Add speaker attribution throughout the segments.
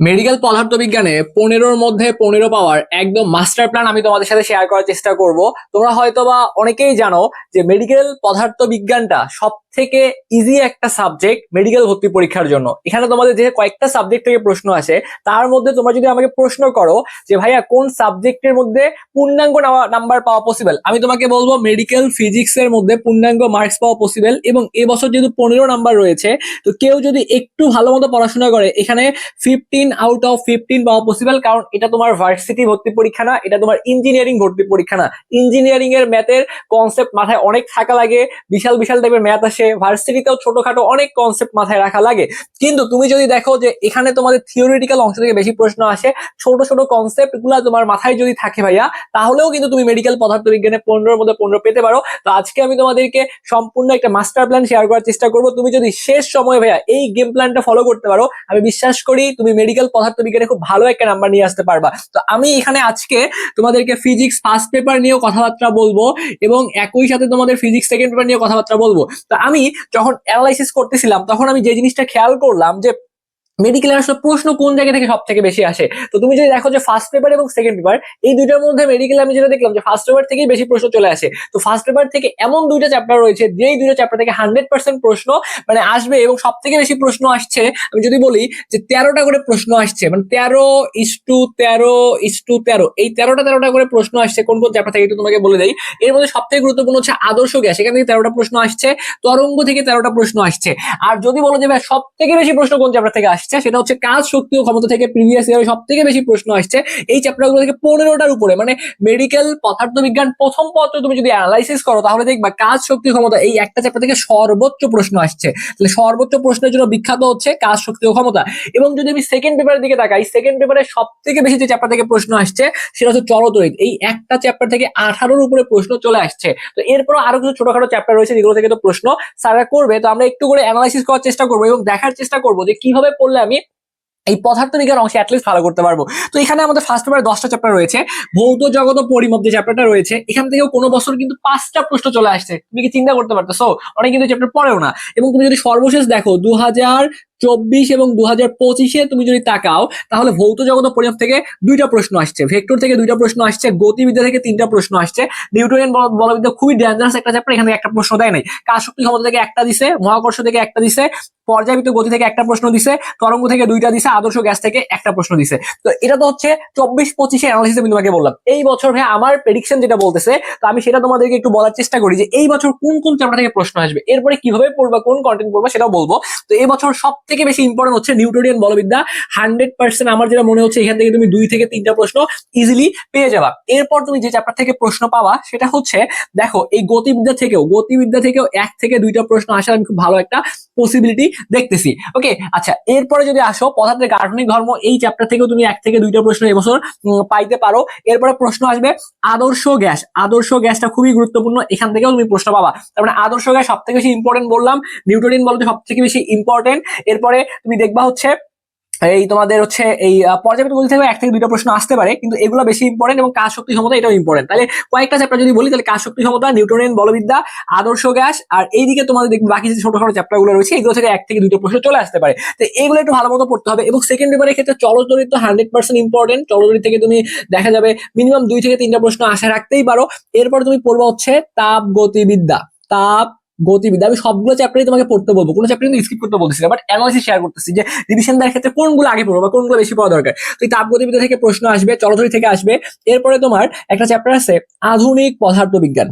Speaker 1: Medical পদার্থবিজ্ঞানে পনেরোর মধ্যে পনেরো পাওয়ার একদম মাস্টার প্ল্যান আমি তোমাদের সাথে শেয়ার করার চেষ্টা করব। তোমরা হয়তো বা অনেকেই জানো যে মেডিকেল পদার্থবিজ্ঞানটা সব থেকে ইজি একটা সাবজেক্ট মেডিকেল ভর্তি পরীক্ষার জন্য। এখানে তোমাদের যে কয়েকটা সাবজেক্ট থেকে প্রশ্ন আসে, তার মধ্যে তোমরা যদি আমাকে প্রশ্ন করো যে ভাইয়া কোন সাবজেক্টের মধ্যে পূর্ণাঙ্গ নাম্বার পাওয়া পসিবল আমি তোমাকে বলব মেডিকেল ফিজিক্স এর মধ্যে পূর্ণাঙ্গ মার্কস পাওয়া পসিবল এবং এবছর যেহেতু পনেরো নাম্বার রয়েছে, তো কেউ যদি একটু ভালো মতো পড়াশোনা করে, এখানে ফিফটিন আউট অফ ফিফটিন পাওয়া পসিবল কারণ এটা তোমার ভার্সিটি ভর্তি পরীক্ষা না, এটা তোমার ইঞ্জিনিয়ারিং ভর্তি পরীক্ষা না। ইঞ্জিনিয়ারিং এর ম্যাথের কনসেপ্ট মাথায় অনেক থাকা লাগে, বিশাল বিশাল টাইপের ম্যাথ আসে ভার্সিটিতেও ছোটখাটো অনেক কনসেপ্ট মাথায় রাখা লাগে। কিন্তু তুমি যদি দেখো যে এখানে তোমাদের থিওরিটিক্যাল অংশ থেকে বেশি প্রশ্ন আসে, ছোট ছোট কনসেপ্টগুলা তোমার মাথায় যদি থাকে ভাইয়া, তাহলেও কিন্তু তুমি মেডিকেল পদার্থবিজ্ঞানে পনেরোর মধ্যে পনেরো পেতে পারো। তো আজকে আমি তোমাদেরকে সম্পূর্ণ একটা মাস্টার প্ল্যান শেয়ার করার চেষ্টা করব। তুমি যদি শেষ সময় ভাইয়া এই গেম প্ল্যানটা ফলো করতে পারো, আমি বিশ্বাস করি তুমি মেডিকেল পদার্থবিজ্ঞানে খুব ভালো একটা নাম্বার নিয়ে আসতে পারবা। তো আমি এখানে আজকে তোমাদেরকে ফিজিক্স ফার্স্ট পেপার নিয়েও কথাবার্তা বলব এবং একই সাথে তোমাদের ফিজিক্স সেকেন্ড পেপার নিয়ে কথাবার্তা বলব। তো আমি যখন অ্যানালাইসিস করতেছিলাম, তখন আমি যে জিনিসটা খেয়াল করলাম যে মেডিকেলের আসলে প্রশ্ন কোন জায়গা থেকে সব থেকে বেশি আসে? তো তুমি যদি দেখো যে ফার্স্ট পেপার এবং সেকেন্ড পেপার এই দুইটার মধ্যে মেডিকেল আমি যেটা দেখলাম যে ফার্স্ট পেপার থেকেই বেশি প্রশ্ন চলে আসে। তো ফার্স্ট পেপার থেকে এমন দুইটা চ্যাপ্টার রয়েছে, যেই দুইটা চ্যাপ্টার থেকে হান্ড্রেড পার্সেন্ট প্রশ্ন মানে আসবে এবং সব থেকে বেশি প্রশ্ন আসছে, আমি যদি বলি যে তেরোটা করে প্রশ্ন আসছে মানে তেরো ইস টু তেরো ইস টু তেরো, এই তেরোটা তেরোটা করে প্রশ্ন আসছে কোন কোন চ্যাপ্টার থেকে একটু তোমাকে বলে দেই। এর মধ্যে সব থেকে গুরুত্বপূর্ণ হচ্ছে আদর্শ গ্যাস, এখান থেকে তেরোটা প্রশ্ন আসছে, তরঙ্গ থেকে তেরোটা প্রশ্ন আসছে। আর যদি বলো যে সব থেকে বেশি প্রশ্ন কোন চ্যাপ্টার থেকে আসছে সেটা হচ্ছে কাজ শক্তি ও ক্ষমতা থেকে প্রিভিয়াস ইয়ারে সব থেকে বেশি প্রশ্ন আসছে। এই চ্যাপ্টারগুলো থেকে পনেরোটার উপরে মানে মেডিকেল পদার্থবিজ্ঞান প্রথম পত্র তুমি যদি অ্যানালাইসিস করো, তাহলে দেখবা কাজ শক্তি ক্ষমতা, এই একটা চ্যাপ্টার থেকে সর্বোচ্চ প্রশ্ন আসছে। তাহলে সর্বোচ্চ প্রশ্নের জন্য বিখ্যাত হচ্ছে কাজ শক্তি ও ক্ষমতা। এবং যদি আমি সেকেন্ড পেপারের দিকে তাকাই সেকেন্ড পেপারে সব থেকে বেশি যে চ্যাপ্টার থেকে প্রশ্ন আসছে, সেটা হচ্ছে চলতরিত এই একটা চ্যাপ্টার থেকে আঠারোর উপরে প্রশ্ন চলে আসছে। তো এরপর আরও কিছু ছোটখাটো চ্যাপ্টার রয়েছে, যেগুলো থেকে তো প্রশ্ন সারা করবে। তো আমরা একটু করে অ্যানালাইসিস করার চেষ্টা করব এবং দেখার চেষ্টা করব যে কীভাবে পড়লে আমি এই পদার্থ পদার্থবিজ্ঞান অংশে অ্যাটলিস্ট ভালো করতে পারব। তো এখানে আমাদের ফার্স্ট পেপারে দশটা চ্যাপ্টার রয়েছে। ভৌত জগত ও যে চ্যাপ্টারটা রয়েছে, এখান থেকেও কোনো বছর কিন্তু পাঁচটা প্রশ্ন চলে আসছে। তুমি কি চিন্তা করতে পারতেছো? অনেক কিন্তু চ্যাপ্টার পড়েও না। এবং তুমি যদি সর্বশেষ দেখো দু হাজার চব্বিশ এবং দু হাজার পঁচিশে তুমি যদি তাকাও, তাহলে ভৌত জগত পরিমাপ থেকে দুইটা প্রশ্ন আসছে। ভেক্টর থেকে দুইটা প্রশ্ন আসছে, গতিবিদ্যা থেকে তিনটা প্রশ্ন আসছে। নিউটনিয়ান বলবিদ্যা খুবই ডেঞ্জারাস একটা চ্যাপ্টার এখানে একটা প্রশ্ন দেয় নাই। কাজ শক্তি ক্ষমতা থেকে একটা দিছে, মহাকর্ষ থেকে একটা দিছে পর্যাবৃত্ত গতি থেকে একটা প্রশ্ন দিছে, তরঙ্গ থেকে দুইটা দিছে, আদর্শ গ্যাস থেকে একটা প্রশ্ন দিছে। তো এটা তো হচ্ছে চব্বিশ পঁচিশে অ্যানালিসিস আমি তোমাকে বললাম। এই বছর ভাই আমার প্রেডিকশন যেটা বলতেছে, তো আমি সেটা তোমাদেরকে একটু বলার চেষ্টা করি যে এই বছর কোন কোন চ্যাপ্টার থেকে প্রশ্ন আসবে, এরপরে কীভাবে পড়বা, কোন কন্টেন্ট পড়বা সেটাও বলব। তো এই বছর সব থেকে বেশি ইম্পর্টেন্ট হচ্ছে নিউটোরিয়ান বলবিদ্যা। হান্ড্রেড পার্সেন্ট আমার যেটা মনে হচ্ছে, এখান থেকে তুমি দুই থেকে তিনটা প্রশ্ন ইজিলি পেয়ে যাবা। এরপর তুমি যে চ্যাপ্টার থেকে প্রশ্ন পাওয়া সেটা হচ্ছে, দেখো, এই গতিবিদ্যা থেকেও গতিবিদ্যা থেকেও এক থেকে দুইটা প্রশ্ন আসার আমি খুব ভালো একটা পসিবিলিটি দেখতেছি। ওকে আচ্ছা এরপরে যদি আসো, পদার্থের গাঠনিক ধর্ম এই চ্যাপ্টার থেকেও তুমি এক থেকে দুইটা প্রশ্ন এবছর পাইতে পারো। এরপরে প্রশ্ন আসবে, আদর্শ গ্যাস। আদর্শ গ্যাসটা খুবই গুরুত্বপূর্ণ, এখান থেকেও তুমি প্রশ্ন পাবা। তার মানে আদর্শ গ্যাস সব থেকে বেশি ইম্পর্টেন্ট বললাম, নিউট্রোডিন বলতে সব থেকে বেশি ইম্পর্টেন্ট এরপরে তুমি দেখবা হচ্ছে এই তোমাদের হচ্ছে এই পর্যাপ্ত গতি থেকে এক থেকে দুইটা প্রশ্ন আসতে পারে, কিন্তু এগুলো বেশি ইম্পর্টেন্ট এবং কাজ শক্তি ক্ষমতা এটাও ইম্পর্টেন্ট তাহলে কয়েকটা চ্যাপ্টার যদি বলি, তাহলে কাজ শক্তি ক্ষমতা নিউটনের বলবিদ্যা, আদর্শ গ্যাস, আর এইদিকে তোমাদের দেখবে বাকি যে ছোট ছোট চ্যাপ্টারগুলো রয়েছে, এগুলো থেকে এক থেকে দুটো প্রশ্ন চলে আসতে পারে। তো এগুলো একটু ভালো মতো পড়তে হবে এবং সেকেন্ড পেপারের ক্ষেত্রে চলচরিত হান্ড্রেড পার্সেন্ট ইম্পর্টেন্ট চলচরিত থেকে তুমি দেখা যাবে মিনিমাম দুই থেকে তিনটা প্রশ্ন আশা রাখতেই পারো। এরপর তুমি পড়বা হচ্ছে তাপ গতিবিদ্যা তাপ গতিবিদ্যা, আমি সবগুলো চ্যাপ্টারই তোমাকে পড়তে বলব। কোনো চ্যাপ্টার কিন্তু স্কিপ করতে বলতেছি না বাট অ্যানালাইসিস শেয়ার করতেছি যে রিভিশন দেওয়ার ক্ষেত্রে কোনগুলো আগে পড়ব বা কোনগুলো বেশি পড়া দরকার। তো এই তাপ তাপগতিবিদ্যা থেকে প্রশ্ন আসবে চলধরি থেকে আসবে। এরপরে তোমার একটা চ্যাপ্টার আছে, আধুনিক পদার্থ বিজ্ঞান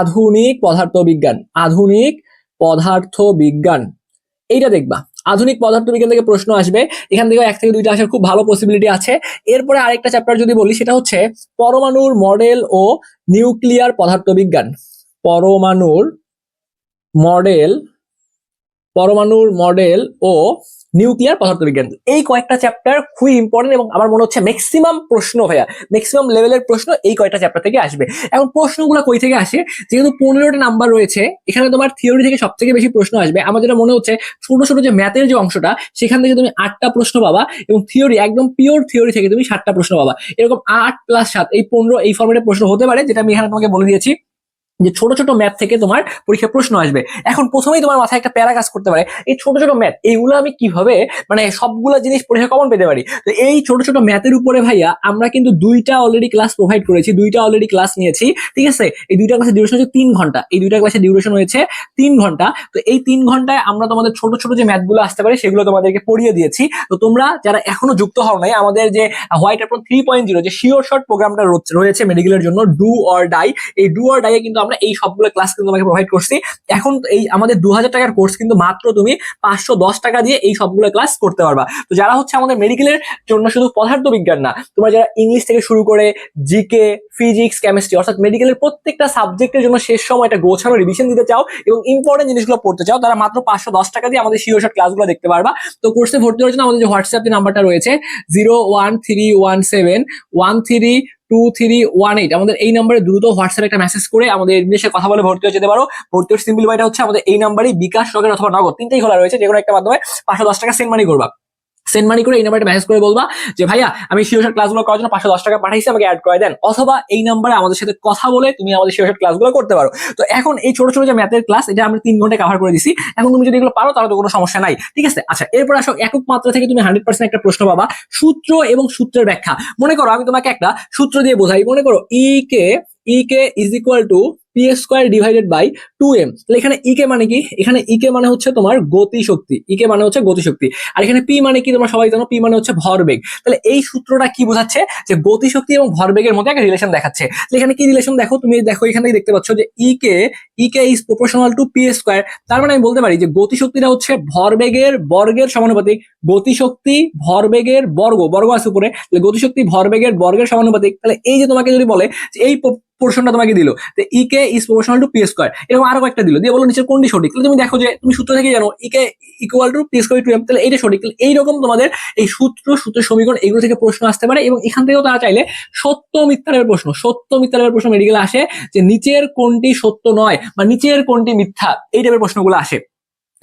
Speaker 1: আধুনিক পদার্থ বিজ্ঞান আধুনিক পদার্থ বিজ্ঞান এইটা দেখবা। আধুনিক পদার্থ বিজ্ঞান থেকে প্রশ্ন আসবে। এখান থেকে এক থেকে দুইটা আসার খুব ভালো পসিবিলিটি আছে। এরপরে আরেকটা চ্যাপ্টার যদি বলি, সেটা হচ্ছে পরমাণুর মডেল ও নিউক্লিয়ার পদার্থ বিজ্ঞান পরমাণুর মডেল, পরমাণুর মডেল ও নিউক্লিয়ার পদার্থবিজ্ঞান এই কয়েকটা চ্যাপ্টার খুবই ইম্পর্টেন্ট এবং আমার মনে হচ্ছে ম্যাক্সিমাম প্রশ্ন ভাইয়া ম্যাক্সিমাম লেভেলের প্রশ্ন এই কয়েকটা চ্যাপ্টার থেকে আসবে। এখন প্রশ্নগুলো কই থেকে আসে? যেহেতু পনেরোটা নাম্বার রয়েছে, এখানে তোমার থিওরি থেকে সব থেকে বেশি প্রশ্ন আসবে। আমার যেটা মনে হচ্ছে, ছোট ছোট যে ম্যাথের যে অংশটা, সেখান থেকে তুমি আটটা প্রশ্ন পাবা এবং থিওরি একদম পিওর থিওরি থেকে তুমি সাতটা প্রশ্ন পাবা। এরকম আট প্লাস সাত, এই পনেরো এই ফর্মেটের প্রশ্ন হতে পারে, যেটা আমি এখানে তোমাকে বলে দিয়েছি। যে ছোট ছোট ম্যাথ থেকে তোমার পরীক্ষা প্রশ্ন আসবে। এখন প্রথমেই তোমার মাথায় একটা প্যারা কাজ করতে পারে। এই ছোট ছোট ম্যাথ এইগুলো আমি কীভাবে মানে সবগুলো জিনিস পরীক্ষা কমন পেতে পারি? তো এই ছোট ছোট ম্যাথের উপরে ভাইয়া আমরা কিন্তু দুইটা অলরেডি ক্লাস প্রোভাইড করেছি, দুইটা অলরেডি ক্লাস নিয়েছি, ঠিক আছে? এই দুইটা ক্লাসের ডিউরেশন হচ্ছে তিন ঘণ্টা। এই দুইটা ক্লাসের ডিউরেশন হয়েছে তিন ঘণ্টা। তো এই তিন ঘন্টায় আমরা তোমাদের ছোট ছোট যে ম্যাথগুলো আসতে পারে, সেগুলো তোমাদেরকে পড়িয়ে দিয়েছি। তো তোমরা যারা এখনও যুক্ত হও নাই, আমাদের যে white apron three point zero যে শিওর শর্ট প্রোগ্রামটা রয়েছে মেডিকেলের জন্য ডু অর ডাই এই ডু অর ডাইয়ে কিন্তু আমরা এই সবগুলো ক্লাস কিন্তু তোমাকে প্রোভাইড করছি। এখন এই আমাদের দু হাজার টাকার কোর্স কিন্তু মাত্র তুমি পাঁচশো দশ টাকা দিয়ে এই সবগুলো ক্লাস করতে পারবা। তো যারা হচ্ছে আমাদের মেডিকেলের জন্য শুধু পদার্থ বিজ্ঞান না, তোমরা যারা ইংলিশ থেকে শুরু করে জিকে ফিজিক্স কেমিস্ট্রি অর্থাৎ মেডিকেলের প্রত্যেকটা সাবজেক্টের জন্য শেষ সময় একটা গোছানো রিভিশন দিতে চাও এবং ইম্পর্টেন্ট জিনিসগুলো পড়তে চাও, তারা মাত্র পাঁচশো দশ টাকা দিয়ে আমাদের শিওর ক্লাসগুলো দেখতে পারবা। তো কোর্সে ভর্তি হওয়ার জন্য আমাদের যে হোয়াটসঅ্যাপ নাম্বারটা রয়েছে zero one three one seven one three two three one eight আমাদের এই নাম্বারে দ্রুত হোয়াটসঅ্যাপে একটা মেসেজ করে আমাদের ইংলিশে কথা বলে ভর্তি হয়ে যেতে পারো। ভর্তি হওয়ার সিম্পল ওয়াইটা হচ্ছে আমাদের এই নাম্বারই বিকাশ রকেট অথবা নগদ তিনটেই খোলা রয়েছে। যে কোনো একটা মাধ্যমে পাঁচশো দশ টাকা সেন্ড মানি করবা। সেন্ড মানি করে এই নাম্বারে মেসেজ করে বলবা যে, ভাইয়া, আমি শিওর ক্লাসগুলো করার জন্য পাঁচশো দশ টাকা পাঠাইছি, আমাকে অ্যাড করে দেন। অথবা এই নাম্বারে আমাদের সাথে কথা বলে তুমি আমাদের শিওর ক্লাসগুলো করতে পারো। তো এখন এই ছোট ছোট যে ম্যাথের ক্লাস এটা আমরা তিন ঘন্টায় কভার করে দিছি। এখন তুমি যদি এগুলো পারো, তাহলে তো কোনো সমস্যা নাই। ঠিক আছে? আচ্ছা এরপর আসো, একক মাত্রা থেকে তুমি হান্ড্রেড পার্সেন্ট একটা প্রশ্ন পাবা। সূত্র এবং সূত্রের ব্যাখ্যা। মনে করো, আমি তোমাকে একটা সূত্র দিয়ে বোঝাই। মনে করো E K E K is equal to P square divided by two M তাহলে এখানে ই কে মানে কি? এখানে ই কে মানে হচ্ছে তোমার গতি শক্তি ই কে মানে হচ্ছে গতি শক্তি আর এখানে পি মানে কি তোমরা সবাই জানো? পি মানে হচ্ছে ভরবেগ। তাহলে এই সূত্রটা কি বোঝাচ্ছে? যে গতি শক্তি এবং ভরবেগের মধ্যে একটা রিলেশন দেখাচ্ছে। তাহলে এখানে কি রিলেশন দেখো? তুমি দেখো এখানে দেখতে পাচ্ছ যে E K E K is proportional to P square তার মানে আমি বলতে পারি যে গতি শক্তিটা হচ্ছে ভরবেগের বর্গের সমানুপাতিক। গতিশক্তি ভরবেগের বর্গ বর্গ আছে উপরে। গতিশক্তি ভরবেগের বর্গের সমানুপাতিক। তাহলে এই যে তোমাকে যদি বলে যে এই পোর্শনটা তোমাকে দিল। যে E K is proportional to P square এরকম আরও একটা দিল। দিয়ে বলো নিচের কোনটি সঠিক? তাহলে তুমি দেখো যে তুমি সূত্র থেকে জানো E K equal to P square two M তাহলে এইটা সঠিক। তাহলে এইরকম তোমাদের এই সূত্র সূত্র সমীকরণ এগুলো থেকে প্রশ্ন আসতে পারে এবং এখান থেকেও তারা চাইলে সত্য মিথ্যারের প্রশ্ন, সত্য মিথ্যারের প্রশ্ন মেডিকেলে আসে যে নিচের কোনটি সত্য নয় বা নিচের কোনটি মিথ্যা, এই টাইপের প্রশ্নগুলো আসে।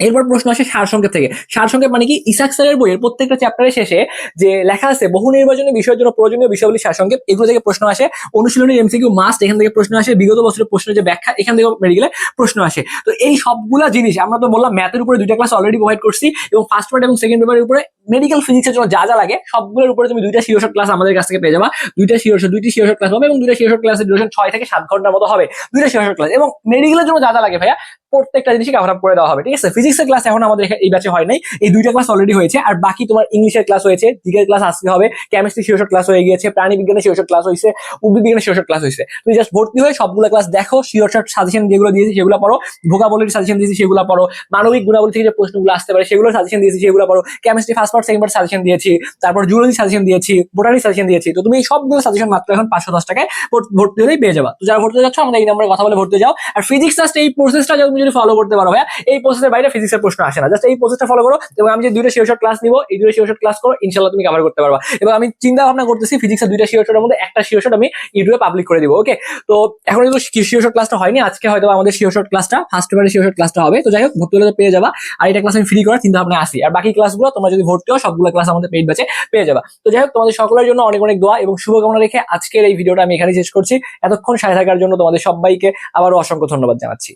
Speaker 1: এরপর প্রশ্ন আসে সারসংক্ষেপ থেকে। সারসংক্ষেপ মানে কি? ইসাক স্যারের বইয়ের প্রত্যেকটা চ্যাপ্টারের শেষে যে লেখা আছে, বহু নির্বাচনী বিষয়ের জন্য প্রয়োজনীয় বিষয়গুলি সারসংক্ষেপ এগুলো থেকে প্রশ্ন আসে। অনুশীলনের এমসিকিউ মাস্ট এখান থেকে প্রশ্ন আসে। বিগত বছরের প্রশ্নের যে ব্যাখ্যা, এখান থেকে মেডিকেলে প্রশ্ন আসে। তো এই সবগুলা জিনিস আমরা তো বললাম ম্যাথের উপরে দুইটা ক্লাস অলরেডি প্রোভাইড করছি এবং ফার্স্ট পার্ট এবং সেকেন্ড পেপারের উপরে মেডিকেল ফিজিক্সের জন্য যা যা লাগে, সবগুলোর উপরে তুমি দুইটা শিওর ক্লাস আমাদের কাছ থেকে পেয়ে যাবা। দুইটা শিওর দুইটি শিওর ক্লাস হবে এবং দুইটা শিওর ক্লাসের ডিউরেশন ছয় থেকে সাত ঘণ্টার মতো হবে। দুইটা শিওর ক্লাস এবং মেডিকেলের জন্য যা যা লাগে ভাইয়া প্রত্যেকটা জিনিসই কভার আপ করে দেওয়া হবে ঠিক আছে ফিজিক্সের ক্লাস এখন আমাদের এই ব্যাচে হয় নাই। এই দুইটা ক্লাস অলরেডি হয়েছে, আর বাকি তোমার ইংলিশের ক্লাস হয়েছে জিকের ক্লাস আজকে হবে কেমিস্ট্রি শিওর ক্লাস হয়ে গিয়েছে, প্রাণী বিজ্ঞানের শিওর ক্লাস হয়েছে, উদ্ভিদ বিজ্ঞানের শিওর ক্লাস হয়েছে। তুমি জাস্ট ভর্তি হয়ে সবগুলো ক্লাস দেখো শিওর সাজেশন যেগুলো দিয়েছি সেগুলো পড়ো ভোকাবলির সাজেশন দিয়েছি সেগুলো পড়ো, মানবিক গুণাবলী থেকে যে প্রশ্নগুলো আসতে পারে সেগুলো সাজেশন দিয়েছি সেগুলো পড়ো chemistry first part second part suggestion দিয়েছি, তারপর জুলজি সাজেশন দিয়েছি বোটানি সাজেশন দিয়েছি, তো তুমি এই সবগুলো সাজেশন মাত্র এখন পাঁচশো দশ টাকায় ভর্তি- হলেই পেয়ে যাবা। তো যারা ভর্তি যাচ্ছ আমাদের এই নম্বরে কথা বলে ভর্তি যাও। আর ফিজিক্স জাস্ট এই প্রসেসটা তুমি যদি ফলো করতে পারো, ভাইয়া। এই প্রসেসের বাইরে ফিজিক্সের প্রশ্ন আসে না। জাস্ট এই প্রসেসটা ফলো করো, এবং আমি যে দুইটা শিওর ক্লাস নিবো, এই দুইটা শিওর ক্লাস করো, ইনশাল্লাহ তুমি কভার করতে পারবা। এবং আমি চিন্তা ভাবনা করতেছি ফিজিক্সের দুইটা শিওর মধ্যে একটা শিওর আমি ইউটিউবে পাবলিক করে দিব ওকে তো এখন কিন্তু শিওর ক্লাসটা হয়নি, আজকে হয়তো আমাদের শিওর ক্লাসটা ফার্স্ট পেপারের শিওর ক্লাসটা হবে। তো যাই হোক, ভর্তি হলে পেয়ে যাবা। আর এটা ক্লাস আমি ফ্রি করার চিন্তা ভাবনা আসি। আর বাকি ক্লাসগুলো তোমরা যদি ভর্তি হও, সবগুলো ক্লাস আমাদের পেইড ব্যাচে পেয়ে যাবা। তো যাই হোক, তোমাদের সকলের জন্য অনেক অনেক দোয়া, এবং শুভকামনা রেখে আজকের এই ভিডিওটা আমি এখানে শেষ করছি। এতক্ষণ সাথে থাকার জন্য তোমাদের সবাইকে আবারও অসংখ্য ধন্যবাদ জানাচ্ছি।